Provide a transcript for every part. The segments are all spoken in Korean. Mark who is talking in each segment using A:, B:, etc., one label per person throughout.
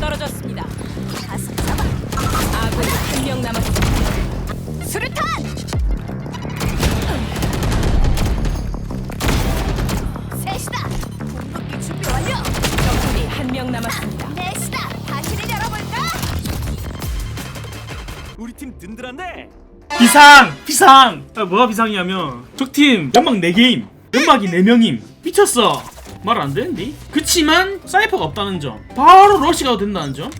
A: 떨어졌습니다.
B: 가슴 잡아.
A: 아군이 한명 남았습니다.
B: 수류탄. 셋이다. 궁극기 준비 완료.
A: 적군이 한 명 남았습니다.
B: 넷이다. 다시를 열어볼까?
C: 우리 팀 든든한데.
D: 비상! 비상! 아, 뭐가 비상이냐면 적팀 연막 4개임 연막이 4명임 미쳤어 말 안 되는데? 그치만 사이퍼가 없다는 점 바로 러시 가도 된다는 점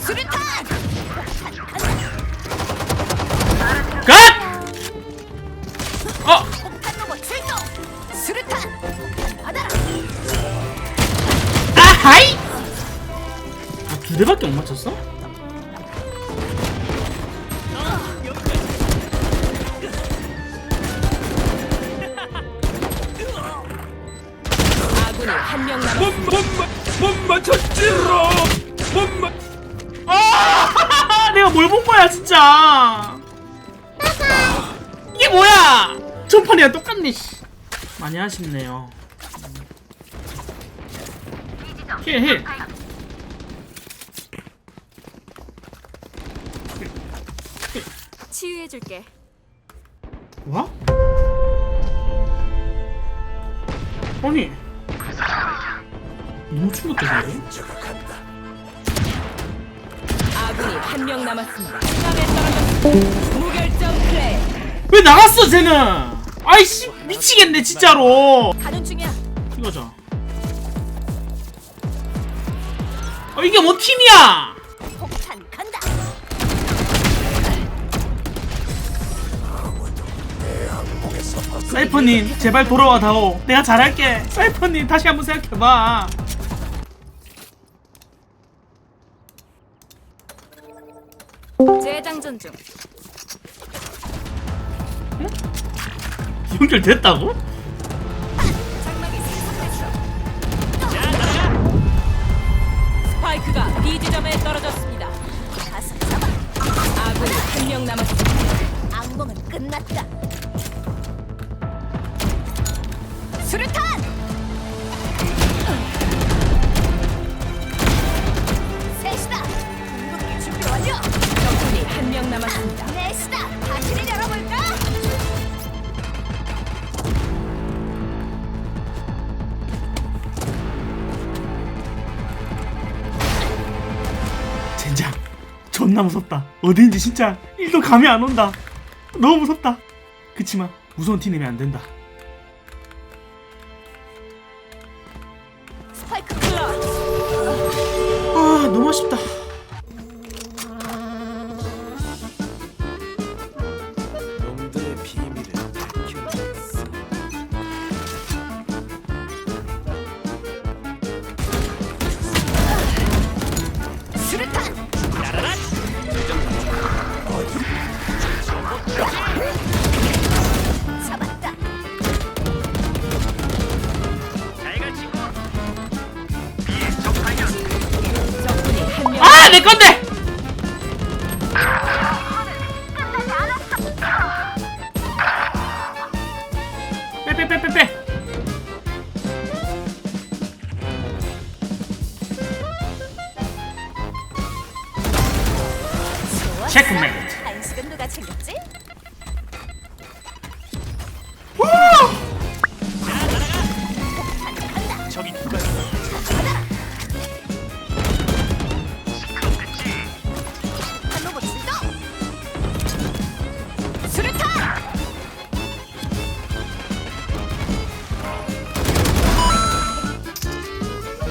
B: 수류탄.
D: 갓! 어!
B: 아,
D: 두 대밖에 못 맞췄어?
A: 아군이 한 명 남았습니다.
C: 못못 맞췄지로. 못 맞.
D: 아! 내가 뭘 본 거야 진짜 이게 뭐야 전판이랑 똑같네 씨. 많이 아쉽네요 힐힐
B: 치유해줄게.
D: 뭐? 아니 너무 충격적인데?
A: 아군이 한 명 남았습니다. 떨어졌습니다. 무결점 플레이.
D: 왜 나갔어 쟤는 아이씨 미치겠네 진짜로
B: 가는 중이야.
D: 이거죠 어, 이게 뭐 팀이야
B: 폭탄 간다.
D: 사이퍼님 제발 돌아와 다오 내가 잘할게 사이퍼님 다시 한번 생각해봐
B: 재장전 중.
D: 연결됐다고?
B: 장막이 생성됐어.
A: 스파이크가 B 지점에 떨어졌습니다.
B: 가슴 잡아.
A: 아군이 한 명 남았습니다.
B: 악몽은 끝났다. 수류탄! 셋이다. 궁극기 준비 완료.
A: 적군이 한 명 남았습니다.
B: 넷이다. 다시를 열어볼까?
D: 젠장 존나 무섭다 어딘지 진짜 1도 감이 안 온다 너무 무섭다 그치만 무서운 티 내면 안 된다
B: 스파이크 클러치.
D: 아 너무 아쉽다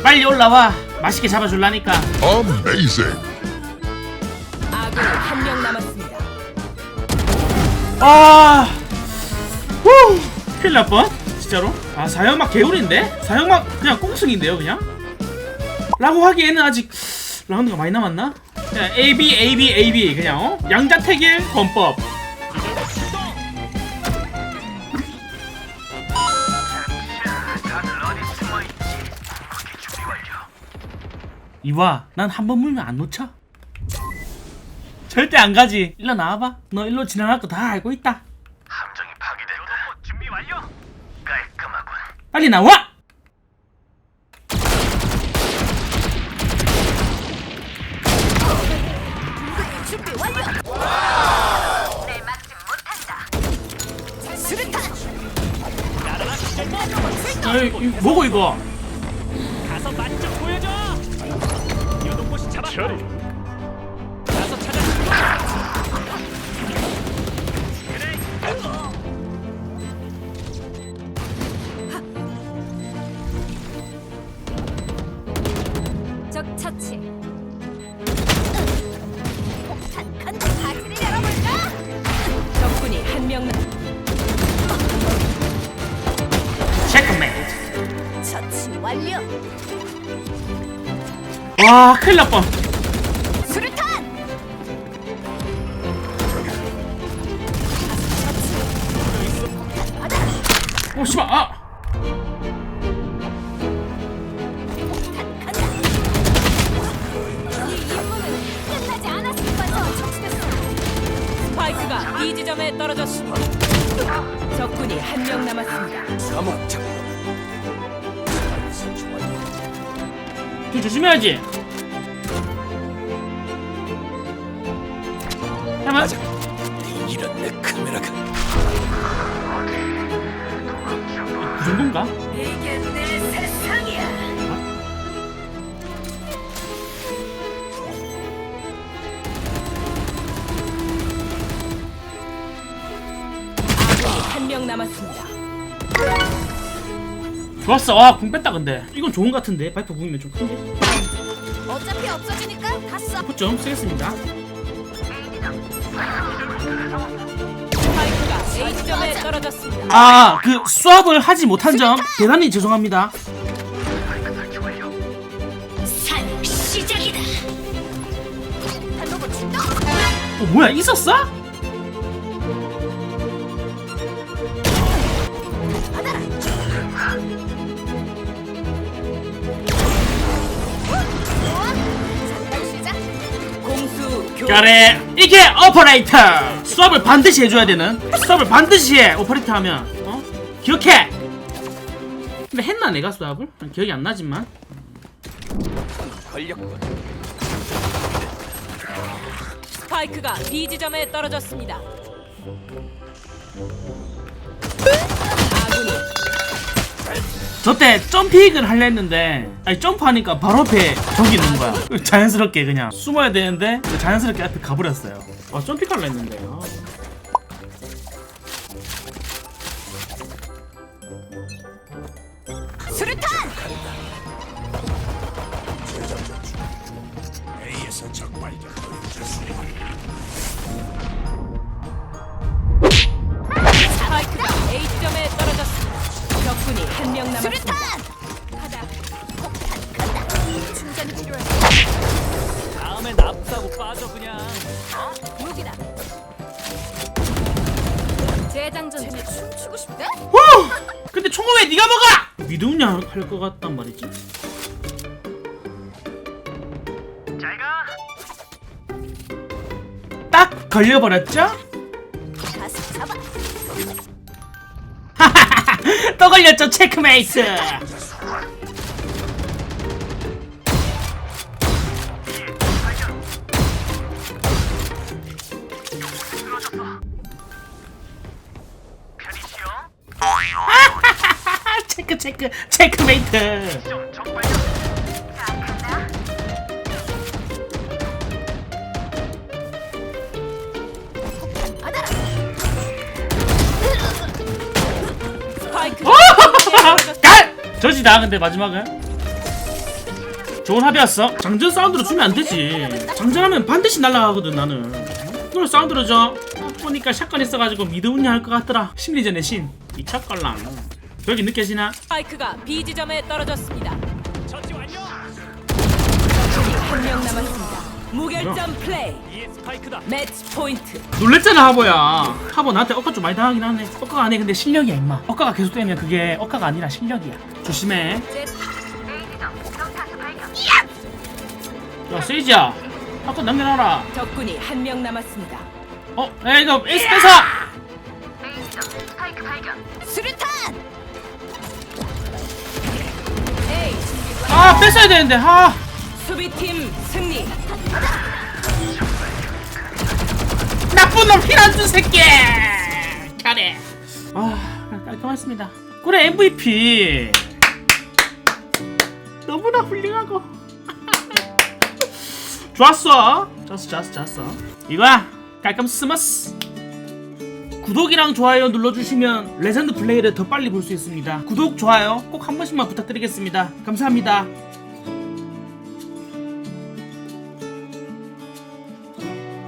D: 빨리 올라와 맛있게 잡아줄라니까
E: Amazing.
A: 아군이 한명 남았습니다.
D: 아, 후, 큰일 날 뻔. 진짜로. 아, 사형막 개울인데? 사형막 그냥 꽁승인데요, 그냥? 라고 하기에는 아직 라운드가 많이 남았나? 그냥 A, B, A, B, A, B. 그냥, 어? 양자택일 권법. 이봐 난 한 번 물면 안 놓쳐. 절대 안 가지. 일로 나와봐. 너 일로 지나갈 거 다 알고 있다.
C: 함정이 파괴됐다. 어, 어, 준비 완료. 깔끔하군.
D: 빨리 나와!
B: 네, 준비
D: 완료. 이거?
C: 가서 만져 보여 처리. 가서 찾아.
B: 적 처치 폭탄 간다 바지를 열어볼까?
A: 적군이 한 명 남.
D: 체크메이트
B: 처치 완료
D: 와 큰일 날 뻔 오 씨발
B: 아이
A: 스파이크가 B 지점에 떨어졌습니다. 적군이 한 명 남았습니다.
C: 사목장.
D: 좀 조심해야지 해봐
C: 이런 내 카메라가.
D: 그 정도인가?
B: 이게 내 세상이야.
A: 한 명 남았습니다.
D: 좋았어. 와 궁 뺐다 근데. 이건 좋은 것 같은데. 바이퍼 궁이면 좀 큰데?
B: 어차피 없어지니까 다 써.
D: 붙점 쓰겠습니다.
A: 스파이크가 A 지점에 떨어졌습니다.
D: 아 그 수압을 하지 못한 점 대단히 죄송합니다
B: 산 시작이다.
D: 어 뭐야 있었어? 까래 이게 오퍼레이터 수압을 반드시 해줘야 되는 수압을 반드시 해 오퍼레이터 하면 어? 기억해 근데 했나 내가 수압을? 난 기억이 안 나지만
C: 걸렸군.
A: 스파이크가 B 지점에 떨어졌습니다. 아군이
D: 저 때 점핑을 하려 했는데 아니 점프하니까 바로 앞에 저기 있는 거야 자연스럽게 그냥 숨어야 되는데 자연스럽게 앞에 가버렸어요 아 점핑 하려 했는데 아.
B: 수류탄. 충전이 필요해.
C: 다음엔 아프다고 빠져 그냥.
B: 무기다. 재장전. 쟤네 춤추고 싶대?
D: 후! 근데 총을 왜 네가 먹어? 믿음냐 할것 같단 말이지 딱 걸려버렸죠?
B: 가서 잡아.
D: 또 걸렸죠 체크메이트 체크 체크 체크메이트. 갈! 저지다 근데 마지막은? 좋은 합이었어. 장전 사운드로 주면 안 되지. 장전하면 반드시 날아가거든 나는. 그걸 사운드로 줘. 보니까 샷건 있어가지고 미드운이 할 것 같더라. 심리전의 신. 미쳤걸랑 여기 느껴지나?
A: 스파이크가 B 지점에 떨어졌습니다.
C: 처치 완료.
A: 적군이 한명 남았습니다. 무결점 플레이.
C: 스파이크다.
A: 매치 포인트.
D: 놀랬잖아 하보야 하보 나한테 억까 좀 많이 당하긴 하네 억까가 아니야 근데 실력이야 임마 억까가 계속 되면 그게 억까가 아니라 실력이야 조심해 야 세이지야 아까 남겨놔라
A: 적군이 한 명 남았습니다.
D: 어? 야 이거 에이스 뺏어
B: 수류탄.
D: 아 뺏어야 되는데. 아.
A: 수비팀 승리.
D: 나쁜 놈 피난주 새끼. 잘해. 아 깔끔했습니다. 그래 MVP 너무나 훌륭하고. 좋았어. 좋았어 좋았어 좋았어. 이거야. 깔끔 스머스 구독이랑 좋아요 눌러주시면 레전드 플레이를 더 빨리 볼 수 있습니다. 구독 좋아요 꼭 한 번씩만 부탁드리겠습니다. 감사합니다